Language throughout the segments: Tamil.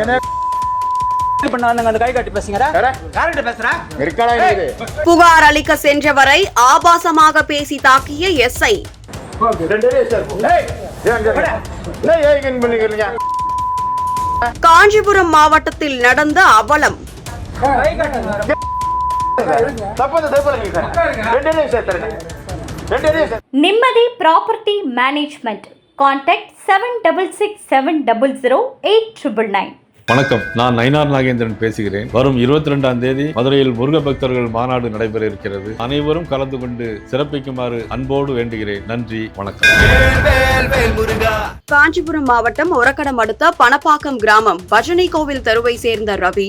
என்ன புகார் அளிக்க சென்றவரை ஆபாசமாக பேசி தாக்கிய எஸ்ஐ. காஞ்சிபுரம் மாவட்டத்தில் நடந்த அவலம். Nimmathi property management. Contact seven double six seven double zero eight triple nine வணக்கம். நான் நயினார் நாகேந்திரன் பேசுகிறேன். வரும் இருபத்தி ரெண்டாம் தேதி மதுரையில் முருக பக்தர்கள் மாநாடு நடைபெற இருக்கிறது அனைவரும் கலந்து கொண்டு சிறப்பிக்குமாறு அன்போடு வேண்டுகிறேன். நன்றி. வணக்கம். காஞ்சிபுரம் மாவட்டம் ஒரக்கடம் அடுத்த பணப்பாக்கம் கிராமம் பஜனை கோவில் தெருவை சேர்ந்த ரவி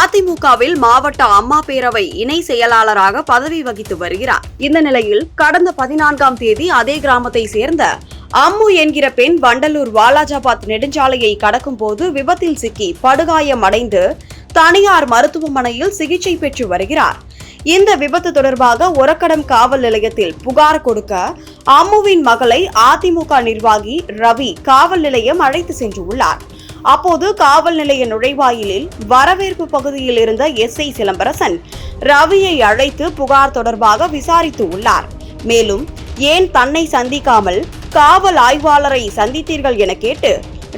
அதிமுகவில் மாவட்ட அம்மா பேரவை இணை செயலாளராக பதவி வகித்து வருகிறார். இந்த நிலையில் கடந்த பதினான்காம் தேதி அதே கிராமத்தை சேர்ந்த அம்மு என்கிற பெண் வண்டலூர் வாலாஜாபாத் நெடுஞ்சாலையை கடக்கும் போது விபத்தில் சிக்கி படுகாயம் அடைந்து தனியார் மருத்துவமனையில் சிகிச்சை பெற்று வருகிறார். இந்த விபத்து தொடர்பாக உரக்கடம் காவல் நிலையத்தில் புகார் கொடுக்க அம்முவின் மகளை அதிமுக நிர்வாகி ரவி காவல் நிலையம் அழைத்து சென்றுள்ளார். அப்போது காவல் நிலைய நுழைவாயிலில் வரவேற்பு பகுதியில் இருந்த எஸ்ஐ சிலம்பரசன் ரவியை அழைத்து புகார் தொடர்பாக விசாரித்து உள்ளார். மேலும் ஏன் தன்னை சந்திக்காமல் காவல் ஆய்வாளரை சந்தித்தீர்கள் என கேட்டு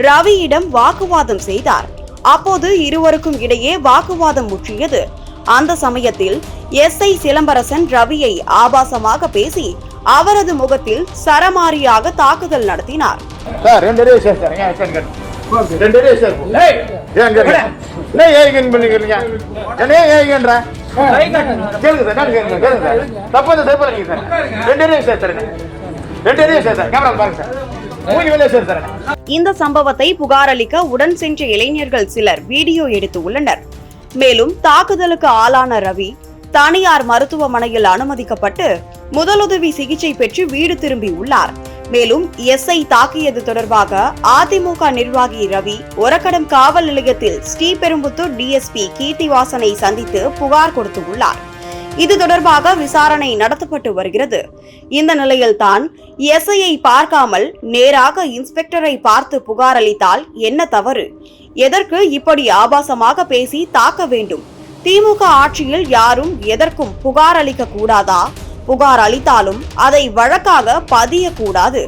ரவியிடம் வாக்குவாதம் செய்தார். அப்போது இருவருக்கும் இடையே வாக்குவாதம் முற்றியது. அந்த சமயத்தில் எஸ்ஐ சிலம்பரசன் ரவியை ஆபாசமாக பேசி அவரது முகத்தில் சரமாரியாக தாக்குதல் நடத்தினார். தப்பு தப்பு இந்த சம்பவத்தை புகார் அளிக்க உடன் சென்ற இளைஞர்கள் சிலர் வீடியோ எடுத்து உள்ளனர். மேலும் தாக்குதலுக்கு ஆளான ரவி தனியார் மருத்துவமனையில் அனுமதிக்கப்பட்டு முதலுதவி சிகிச்சை பெற்று வீடு திரும்பி உள்ளார். மேலும் எஸ்ஐ தாக்கியது தொடர்பாக அதிமுக நிர்வாகி ரவி ஒரக்கடம் காவல் நிலையத்தில் ஸ்ரீபெரும்புத்தூர் டிஎஸ்பி கீர்த்திவாசனை சந்தித்து புகார் கொடுத்துள்ளார் இது தொடர்பாக விசாரணை நடத்தப்பட்டு வருகிறது. இந்த நிலையில்தான் எஸ்ஐயை பார்க்காமல் நேராக இன்ஸ்பெக்டரை பார்த்து புகார் அளித்தால் என்ன தவறு? எதற்கு இப்படி ஆபாசமாக பேசி தாக்க வேண்டும்? திமுக ஆட்சியில் யாரும் எதற்கும் புகார் அளிக்க கூடாதா? புகார் அளித்தாலும் அதை வழக்காக பதியக்கூடாது.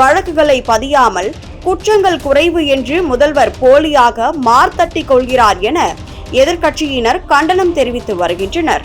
வழக்குகளை பதியாமல் குற்றங்கள் குறைவு என்று முதல்வர் போலியாக மார்த்தட்டிக் கொள்கிறார் என எதிர்க்கட்சியினர் கண்டனம் தெரிவித்து வருகின்றனர்.